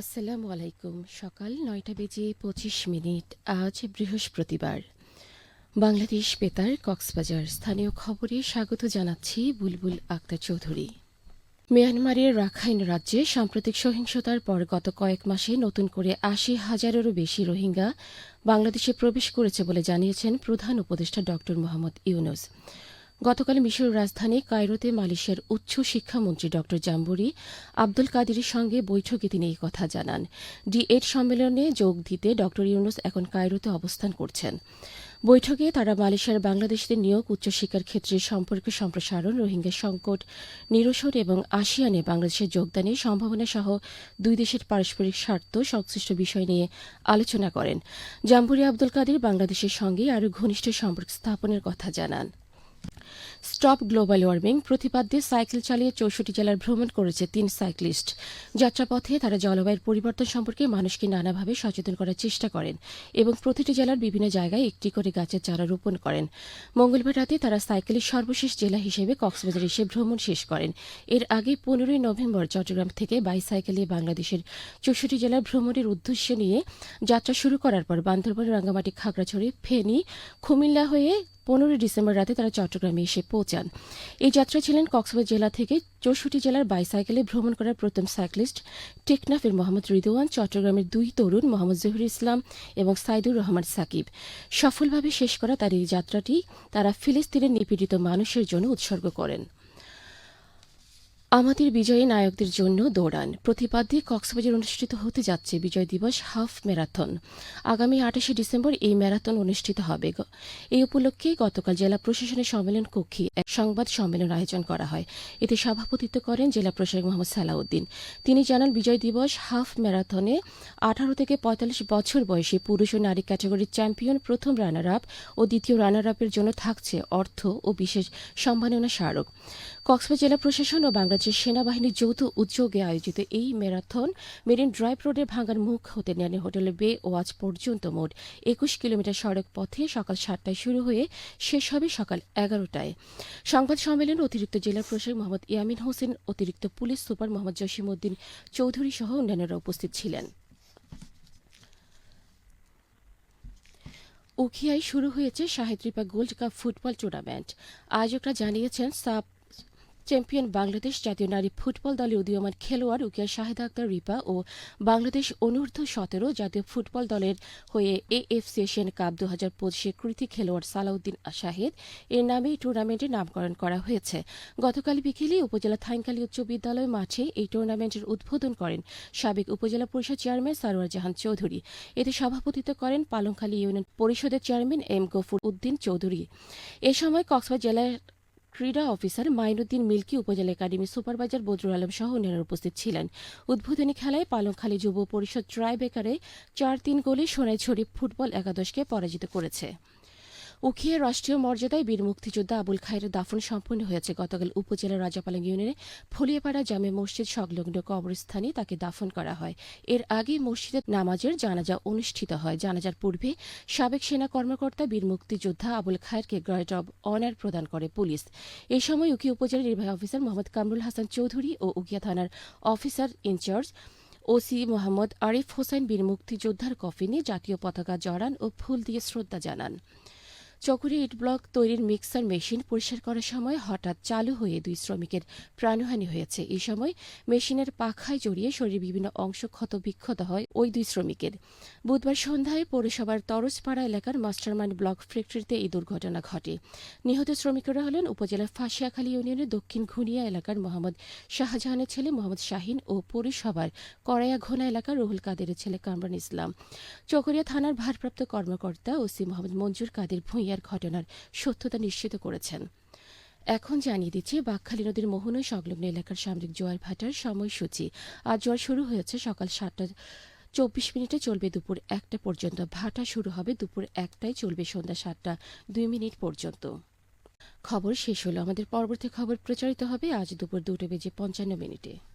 আসসালামু আলাইকুম। সকাল নয়টা বেজে পঁচিশ মিনিট। আজ বৃহস্পতিবার। বাংলাদেশ বেতার, কক্সবাজার। স্থানীয় খবরে স্বাগত জানাচ্ছি বুলবুল আক্তার চৌধুরী। মিয়ানমারের রাখাইন রাজ্যে সাম্প্রতিক সহিংসতার পর গত কয়েক মাসে নতুন করে আশি হাজারেরও বেশি রোহিঙ্গা বাংলাদেশে প্রবেশ করেছে বলে জানিয়েছেন প্রধান উপদেষ্টা ড মোহাম্মদ ইউনুস। গতকাল মিশর রাজধানী কায়রোতে মালয়েশিয়ার উচ্চ শিক্ষামন্ত্রী ড. জাম্বুরি আব্দুল কাদিরের সঙ্গে বৈঠকে তিনি এই কথা জানান। ডি এইট সম্মেলনে যোগ দিতে ড. ইউনুস এখন কায়রোতে অবস্থান করছেন। বৈঠকে তারা মালয়েশিয়ার বাংলাদেশিদের নিয়োগ উচ্চশিক্ষার ক্ষেত্রে সম্পর্ক সম্প্রসারণ, রোহিঙ্গা সংকট নিরসন এবং আসিয়ানে বাংলাদেশের যোগদানের সম্ভাবনা সহ দুই দেশের পারস্পরিক স্বার্থ সংশ্লিষ্ট বিষয় নিয়ে আলোচনা করেন। জাম্বুরি আব্দুল কাদির বাংলাদেশের সঙ্গে আরও ঘনিষ্ঠ সম্পর্ক স্থাপনের কথা জানান। স্টপ গ্লোবাল ওয়ার্মিং প্রতিপাদ্যে সাইকেল চালিয়ে চৌষট্টি জেলার ভ্রমণ করেছে তিন সাইক্লিস্ট। যাত্রাপথে তারা জলবায়ুর পরিবর্তন সম্পর্কে মানুষকে নানাভাবে সচেতন করার চেষ্টা করেন এবং প্রতিটি জেলার বিভিন্ন জায়গায় একটি করে গাছের চারা রোপণ করেন। মঙ্গলবার রাতে তারা সাইকেলের সর্বশেষ জেলা হিসেবে কক্সবাজার এসে ভ্রমণ শেষ করেন। এর আগে পনেরোই নভেম্বর চট্টগ্রাম থেকে বাইসাইকেলে বাংলাদেশের চৌষট্টি জেলার ভ্রমণের উদ্দেশ্য নিয়ে যাত্রা শুরু করার পর বান্দরবান, রাঙ্গামাটি, খাগড়াছড়ি, ফেনী, কুমিল্লা হয়ে পনেরোই ডিসেম্বর রাতে তারা চট্টগ্রামে এসে পৌঁছান। এই যাত্রা ছিলেন কক্সবাজার জেলা থেকে চৌষট্টি জেলার বাইসাইকেলে ভ্রমণ করার প্রথম সাইক্লিস্ট টেকনাফের মোহাম্মদ রিদোয়ান চট্টগ্রামের দুই তরুণ মোহাম্মদ জহুর ইসলাম এবং সাইদুর রহমান সাকিব। সফলভাবে শেষ করা তার এই যাত্রাটি তারা ফিলিস্তিনের নিপীড়িত মানুষের জন্য উৎসর্গ করেন। আমাদের বিজয়ী নায়কদের জন্য দৌড়ান। প্রতিপাদ্যে কক্সবাজার অনুষ্ঠিত হতে যাচ্ছে বিজয় দিবস হাফ ম্যারাথন। আগামী আঠাশে ডিসেম্বর এই ম্যারাথন অনুষ্ঠিত হবে। এই উপলক্ষে গতকাল জেলা প্রশাসনের সম্মেলন কক্ষে এক সংবাদ সম্মেলন আয়োজন করা হয়। এতে সভাপতিত্ব করেন জেলা প্রশাসক মোহাম্মদ সালাউদ্দিন। তিনি জানান, বিজয় দিবস হাফ ম্যারাথনে আঠারো থেকে পঁয়তাল্লিশ বছর বয়সী পুরুষ ও নারী ক্যাটাগরির চ্যাম্পিয়ন প্রথম রানার আপ ও দ্বিতীয় রানার আপের জন্য থাকছে অর্থ ও বিশেষ সম্মাননা স্মারক। কক্সবাজার জেলা প্রশাসন ও বাংলাদেশ সেনাবাহিনীর যৌথ উদ্যোগে আয়োজিত এই ম্যারাথন মেরিন ড্রাইভ রোডের ভাঙ্গার মুখ হতে নেন হোটেল বে ও আজ পর্যন্ত মোট একুশ কিলোমিটার সড়ক পথে সকাল সাতটায় শুরু হয়ে শেষ হবে সকাল এগারোটায়। সংবাদ সম্মেলনে অতিরিক্ত জেলা প্রশাসক মোহাম্মদ ইয়ামিন হোসেন, অতিরিক্ত পুলিশ সুপার মোহাম্মদ জসিম উদ্দিন চৌধুরী সহ অন্যান্যরা উপস্থিত ছিলেন। উখিয়ায় শুরু হয়েছে সাহেত্রিপা গোল্ড কাপ ফুটবল টুর্নামেন্ট। আয়োজকরা জানিয়েছেন, সাব চ্যাম্পিয়ন বাংলাদেশ জাতীয় নারী ফুটবল দলের উদীয়মান খেলোয়াড় উকিয়া শাহেদ আক্তার, রিপা ও বাংলাদেশ অনূর্ধ্ব সতেরো জাতীয় ফুটবল দলের হয়ে এএফসি এশিয়ান কাপ দু হাজার পঁচিশের কৃতি খেলোয়াড় সালাউদ্দিন শাহেদ এর নামে এই টুর্নামেন্টের নামকরণ করা হয়েছে। গতকাল বিকেলে উপজেলা থাইনকালী উচ্চ বিদ্যালয় মাঠে এই টুর্নামেন্টের উদ্বোধন করেন সাবেক উপজেলা পরিষদ চেয়ারম্যান সারোয়ার জাহান চৌধুরী। এতে সভাপতিত্ব করেন পালংখালী ইউনিয়ন পরিষদের চেয়ারম্যান এম গফুর উদ্দিন চৌধুরী। এ সময় কক্সবাজার জেলার ক্রীড়া অফিসার মাইনুদ্দিন মিল্কি উপজেলা একাডেমি সুপারভাইজার বদরুল আলম সহ অন্যান্য উপস্থিত ছিলেন। উদ্বোধনী খেলায় পালংখালী যুব পরিষদ ট্রাইবেকারে চার তিন গোলে সোনাইছড়ি ফুটবল একাদশকে পরাজিত করেছে। উখিয়া রাষ্ট্রীয় মর্যাদায় বীর মুক্তিযোদ্ধা আবুল খায়ের দাফন সম্পন্ন হয়েছে। গতকাল উপজেলার রাজাপালং ইউনিয়নে ফলিয়াপাড়া জামে মসজিদ সংলগ্ন কবরস্থানে তাকে দাফন করা হয়। এর আগে মসজিদের নামাজের জানাজা অনুষ্ঠিত হয়। জানাজার পূর্বে সাবেক সেনা কর্মকর্তা বীর মুক্তিযোদ্ধা আবুল খায়েরকে গ্রেড অব অনার প্রদান করে পুলিশ। এ সময় উকিয়া উপজেলার নির্বাহী অফিসার মোহাম্মদ কামরুল হাসান চৌধুরী ও উকিয়া থানার officer in charge OC Mohammad Arif Hossain বীর মুক্তিযোদ্ধার কফিনে জাতীয় পতাকা জড়ান ও ফুল দিয়ে শ্রদ্ধা জানান। চকুরি ইট ব্লক তৈরির মিক্সার মেশিন পরিষ্কার করার সময় হঠাৎ চালু হয়ে দুই শ্রমিকের প্রাণহানি হয়েছে। এই সময় মেশিনের পাখায় জড়িয়ে শরীরের বিভিন্ন অংশ ক্ষত বিক্ষত হয় ওই দুই শ্রমিকের। বুধবার সন্ধ্যায় পৌরসভার তরসপাড়া এলাকার মাস্টারমাইন্ড ব্লক ফ্যাক্টরিতে এই দুর্ঘটনা ঘটে। নিহত শ্রমিকরা হলেন উপজেলার ফাঁসিয়াখালী ইউনিয়নের দক্ষিণ ঘুনিয়া এলাকার মোহাম্মদ শাহজাহানের ছেলে মোহাম্মদ শাহিন ও পৌরসভার করাইয়া ঘোনা এলাকার রুহুল কাদেরের ছেলে কামরান ইসলাম। চকরিয়া থানার ভারপ্রাপ্ত কর্মকর্তা ওসি মোহাম্মদ মঞ্জুর কাদের ভূঁইয়া হত্যার ঘটনার সত্যতা নিশ্চিত করেছেন। এখন জানিয়ে দিচ্ছি বাকখালী নদীর মোহনা সংলগ্ন এলাকার সামরিক জোয়ার ভাটার সময়সূচি। আজ জোয়ার শুরু হয়েছে সকাল সাতটা চব্বিশ মিনিটে, চলবে দুপুর একটা পর্যন্ত। ভাটা শুরু হবে দুপুর একটায়, চলবে সন্ধ্যা সাতটা দুই মিনিট পর্যন্ত। খবর শেষ হলো। আমাদের পরবর্তী খবর প্রচারিত হবে আজ দুপুর দুটো বেজে পঞ্চান্ন মিনিটে।